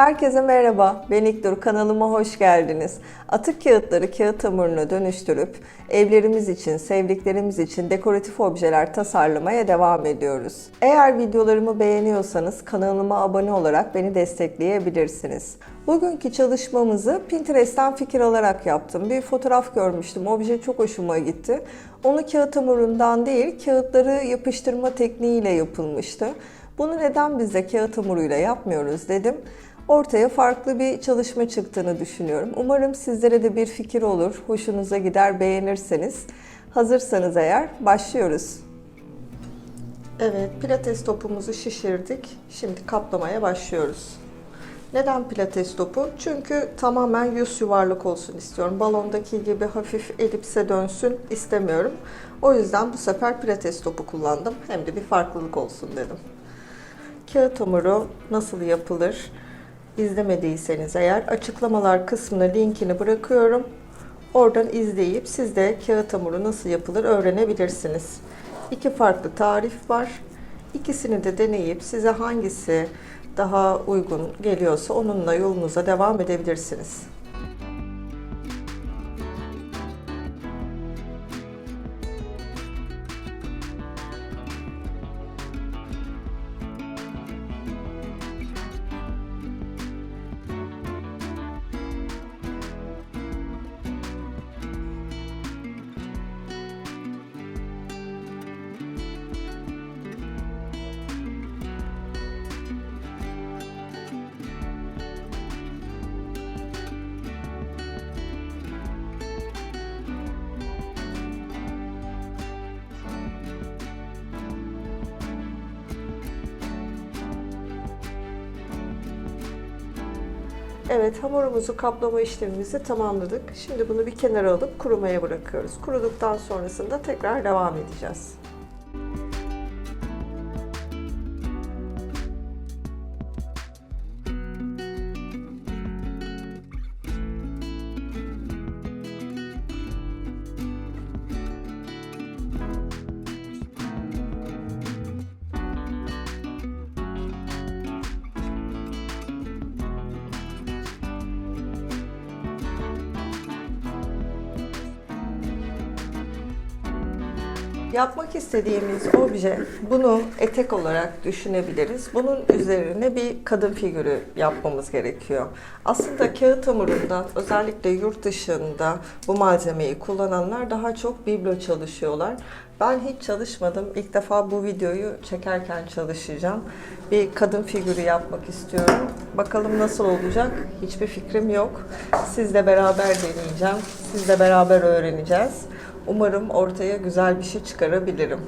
Herkese merhaba, ben İknur. Kanalıma hoş geldiniz. Atık kağıtları kağıt hamuruna dönüştürüp evlerimiz için, sevdiklerimiz için dekoratif objeler tasarlamaya devam ediyoruz. Eğer videolarımı beğeniyorsanız kanalıma abone olarak beni destekleyebilirsiniz. Bugünkü çalışmamızı Pinterest'ten fikir alarak yaptım. Bir fotoğraf görmüştüm, obje çok hoşuma gitti. Onu kağıt hamurundan değil, kağıtları yapıştırma tekniğiyle yapılmıştı. Bunu neden biz de kağıt hamuruyla yapmıyoruz dedim. Ortaya farklı bir çalışma çıktığını düşünüyorum. Umarım sizlere de bir fikir olur, hoşunuza gider, beğenirseniz. Hazırsanız eğer başlıyoruz. Evet, pilates topumuzu şişirdik. Şimdi kaplamaya başlıyoruz. Neden pilates topu? Çünkü tamamen yüz yuvarlak olsun istiyorum. Balondaki gibi hafif elipse dönsün istemiyorum. O yüzden bu sefer pilates topu kullandım. Hem de bir farklılık olsun dedim. Kağıt hamuru nasıl yapılır? İzlemediyseniz eğer açıklamalar kısmına linkini bırakıyorum. Oradan izleyip siz de kağıt hamuru nasıl yapılır öğrenebilirsiniz. İki farklı tarif var. İkisini de deneyip size hangisi daha uygun geliyorsa onunla yolunuza devam edebilirsiniz. Evet hamurumuzu kaplama işlemimizi tamamladık. Şimdi bunu bir kenara alıp kurumaya bırakıyoruz. Kuruduktan sonrasında tekrar devam edeceğiz. Yapmak istediğimiz obje, bunu etek olarak düşünebiliriz. Bunun üzerine bir kadın figürü yapmamız gerekiyor. Aslında kağıt hamurundan, özellikle yurt dışında bu malzemeyi kullananlar daha çok biblo çalışıyorlar. Ben hiç çalışmadım. İlk defa bu videoyu çekerken çalışacağım. Bir kadın figürü yapmak istiyorum. Bakalım nasıl olacak? Hiçbir fikrim yok. Sizle beraber deneyeceğim. Sizle beraber öğreneceğiz. Umarım ortaya güzel bir şey çıkarabilirim.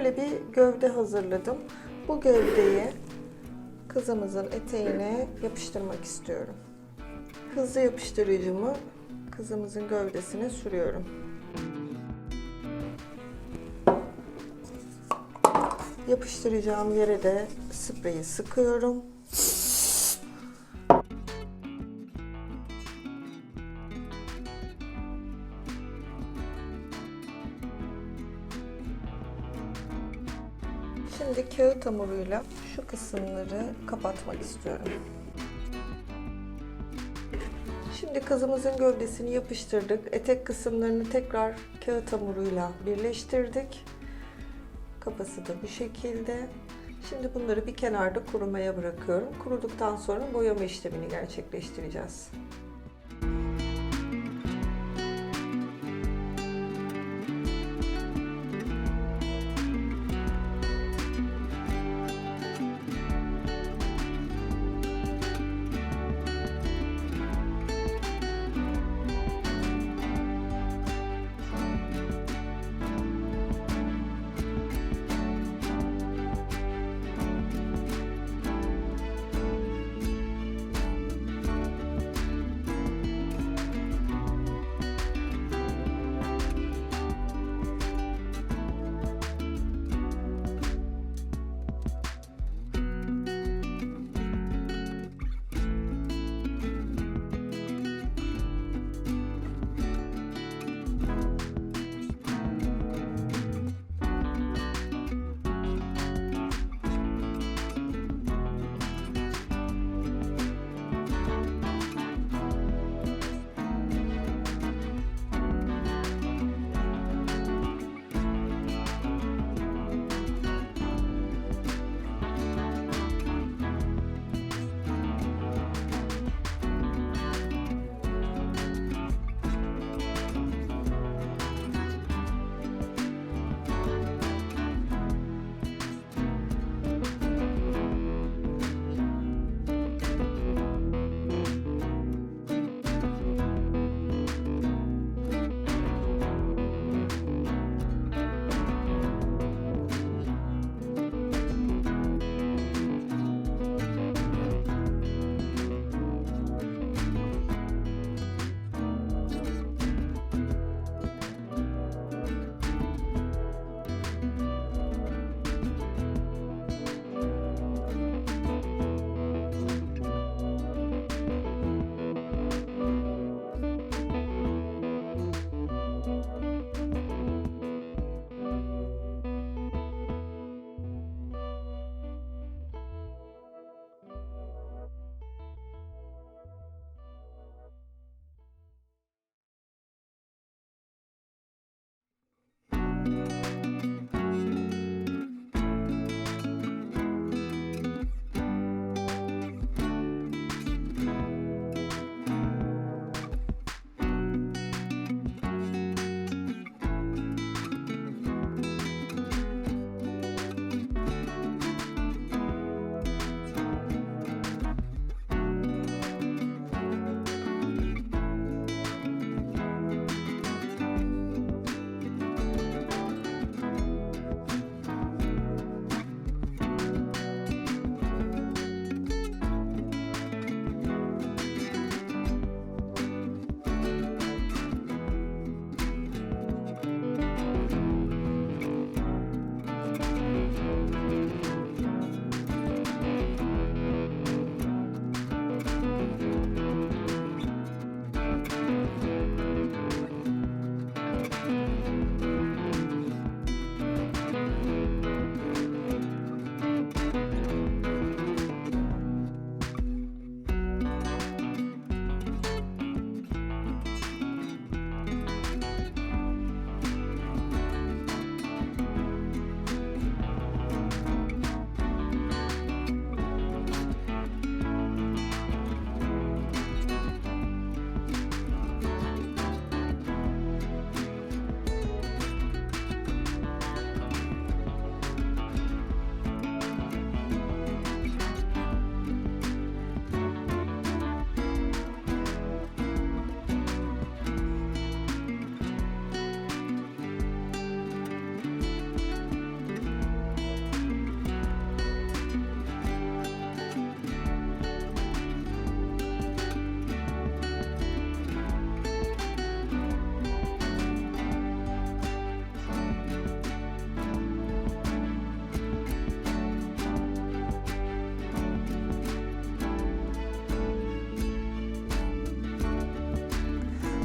Şimdi böyle bir gövde hazırladım. Bu gövdeyi kızımızın eteğine yapıştırmak istiyorum. Hızlı yapıştırıcımı kızımızın gövdesine sürüyorum. Yapıştıracağım yere de spreyi sıkıyorum. Şimdi kağıt hamuruyla şu kısımları kapatmak istiyorum. Şimdi kazımızın gövdesini yapıştırdık. Etek kısımlarını tekrar kağıt hamuruyla birleştirdik. Kafası da bu şekilde. Şimdi bunları bir kenarda kurumaya bırakıyorum. Kuruduktan sonra boyama işlemini gerçekleştireceğiz.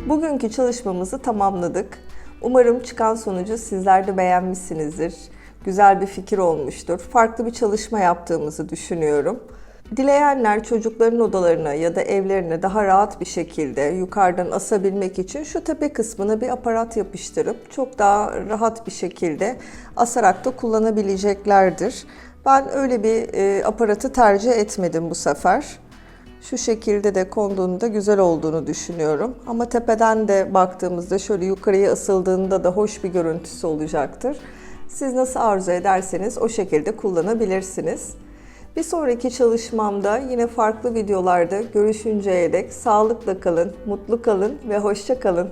Bugünkü çalışmamızı tamamladık. Umarım çıkan sonucu sizler de beğenmişsinizdir. Güzel bir fikir olmuştur. Farklı bir çalışma yaptığımızı düşünüyorum. Dileyenler çocukların odalarına ya da evlerine daha rahat bir şekilde yukarıdan asabilmek için şu tepe kısmına bir aparat yapıştırıp çok daha rahat bir şekilde asarak da kullanabileceklerdir. Ben öyle bir e, aparatı tercih etmedim bu sefer. Şu şekilde de konduğunda güzel olduğunu düşünüyorum. Ama tepeden de baktığımızda şöyle yukarıya ısıldığında da hoş bir görüntüsü olacaktır. Siz nasıl arzu ederseniz o şekilde kullanabilirsiniz. Bir sonraki çalışmamda yine farklı videolarda görüşünceye dek sağlıkla kalın, mutlu kalın ve hoşça kalın.